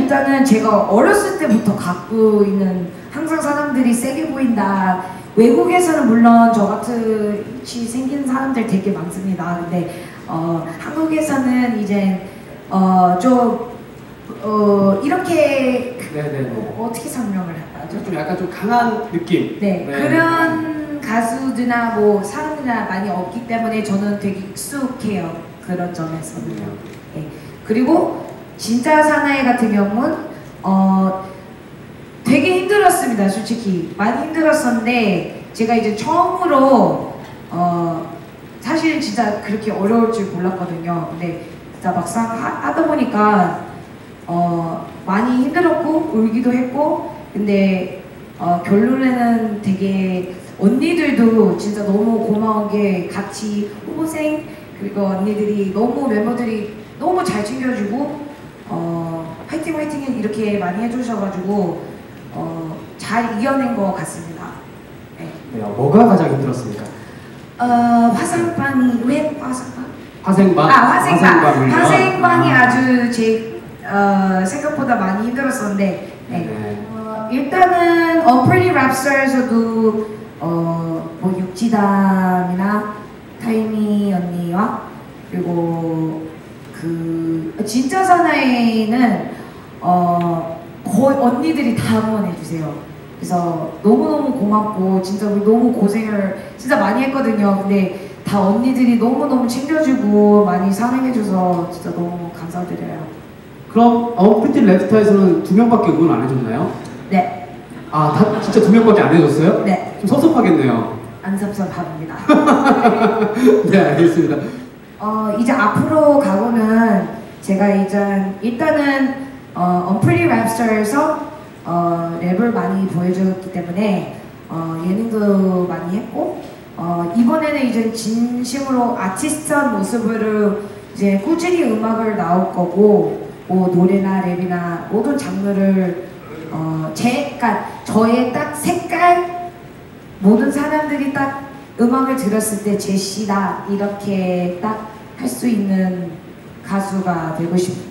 일단은 제가 어렸을 때부터 갖고 있는 항상 사람들이 세게 보인다. 외국에서는 물론 저 같이 생긴 사람들 되게 많습니다. 근데 어, 한국에서는 이제 어, 좀 어, 이렇게 네네네. 어, 어떻게 설명을 하죠? 좀 약간 좀 강한 느낌. 네, 그런 가수들이나 뭐 사람들이나 많이 없기 때문에 저는 되게 익숙해요. 그런 점에서는요. 네. 그리고 진짜 사나이 같은 경우는 어 되게 힘들었습니다. 솔직히 많이 힘들었었는데 제가 이제 처음으로 어 사실 진짜 그렇게 어려울 줄 몰랐거든요. 근데 진짜 막상 하, 하다 보니까 어 많이 힘들었고 울기도 했고 근데 어 결론에는 되게 언니들도 진짜 너무 고마운 게 같이 후보생 그리고 언니들이 너무 멤버들이 너무 잘 챙겨주고 어 화이팅 화이팅 이렇게 많이 해주셔가지고 어 잘 이겨낸 것 같습니다. 네. 네, 어, 뭐가 가장 힘들었습니까? 어 화상방이 왜 화상방? 화생방. 아 화생방? 화생방이 아. 아주 제 어, 생각보다 많이 힘들었었는데 네. 네. 어, 일단은 어 프리티 랩스터에서도 어 뭐 육지담이나 타이미 언니와 그리고 그 진짜 사나이는 어 거의 언니들이 다 응원해 주세요. 그래서 너무너무 고맙고 진짜 우리 너무 고생을 진짜 많이 했거든요. 근데 다 언니들이 너무너무 챙겨주고 많이 사랑해줘서 진짜 너무 감사드려요. 그럼 어프리티 랩스타에서는 두 명밖에 응원 안 해줬나요? 네, 아, 다 진짜 두 명밖에 안 해줬어요? 네, 좀 섭섭하겠네요. 안 섭섭합니다. 네, 알겠습니다. 어, 이제 앞으로 가고는 제가 이제 일단은 어, 언프리 랩스터에서 어, 랩을 많이 보여줬기 때문에 어, 예능도 많이 했고 어, 이번에는 이제 진심으로 아티스트한 모습으로 이제 꾸준히 음악을 나올 거고 뭐 노래나 랩이나 모든 장르를 어, 제, 그러니까 저의 딱 색깔 모든 사람들이 딱 음악을 들었을 때 제시다 이렇게 딱 할 수 있는 가수가 되고 싶,